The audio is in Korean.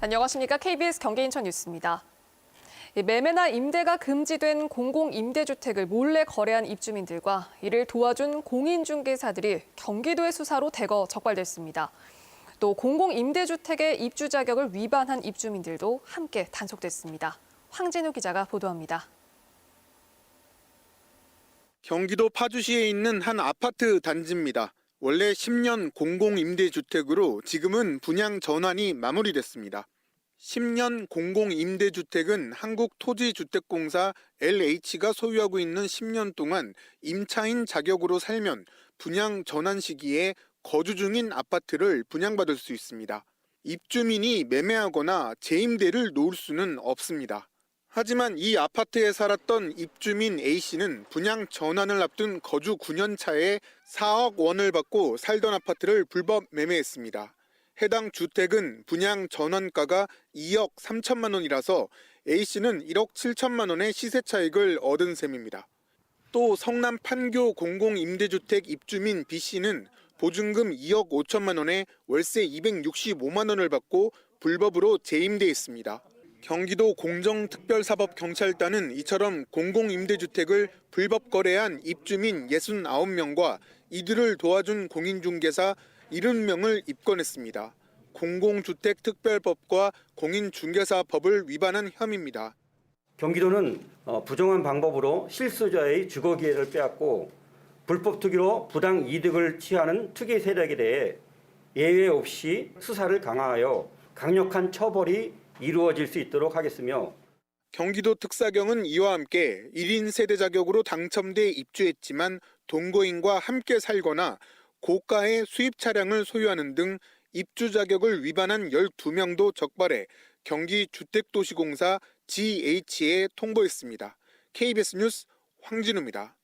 안녕하십니까. KBS 경기인천 뉴스입니다. 이 매매나 임대가 금지된 공공임대주택을 몰래 거래한 입주민들과 이를 도와준 공인중개사들이 경기도의 수사로 대거 적발됐습니다. 또 공공임대주택의 입주 자격을 위반한 입주민들도 함께 단속됐습니다. 황진우 기자가 보도합니다. 경기도 파주시에 있는 한 아파트 단지입니다. 원래 10년 공공임대주택으로 지금은 분양 전환이 마무리됐습니다. 10년 공공임대주택은 한국토지주택공사 LH가 소유하고 있는 10년 동안 임차인 자격으로 살면 분양 전환 시기에 거주 중인 아파트를 분양받을 수 있습니다. 입주민이 매매하거나 재임대를 놓을 수는 없습니다. 하지만 이 아파트에 살았던 입주민 A씨는 분양 전환을 앞둔 거주 9년 차에 4억 원을 받고 살던 아파트를 불법 매매했습니다. 해당 주택은 분양 전환가가 2억 3천만 원이라서 A씨는 1억 7천만 원의 시세 차익을 얻은 셈입니다. 또 성남 판교 공공임대주택 입주민 B씨는 보증금 2억 5천만 원에 월세 265만 원을 받고 불법으로 재임대했습니다. 경기도 공정특별사법경찰단은 이처럼 공공임대주택을 불법 거래한 입주민 69명과 이들을 도와준 공인중개사 70명을 입건했습니다. 공공주택특별법과 공인중개사법을 위반한 혐의입니다. 경기도는 어, 부정한 방법으로 실수자의 주거 기회를 빼앗고 불법 투기로 부당 이득을 취하는 투기 세력에 대해 예외 없이 수사를 강화하여 강력한 처벌이 이루어질 수 있도록 하겠으며 경기도 특사경은 이와 함께 1인 세대 자격으로 당첨돼 입주했지만 동거인과 함께 살거나 고가의 수입 차량을 소유하는 등 입주 자격을 위반한 12명도 적발해 경기 주택도시공사 GH에 통보했습니다. KBS 뉴스 황진우입니다.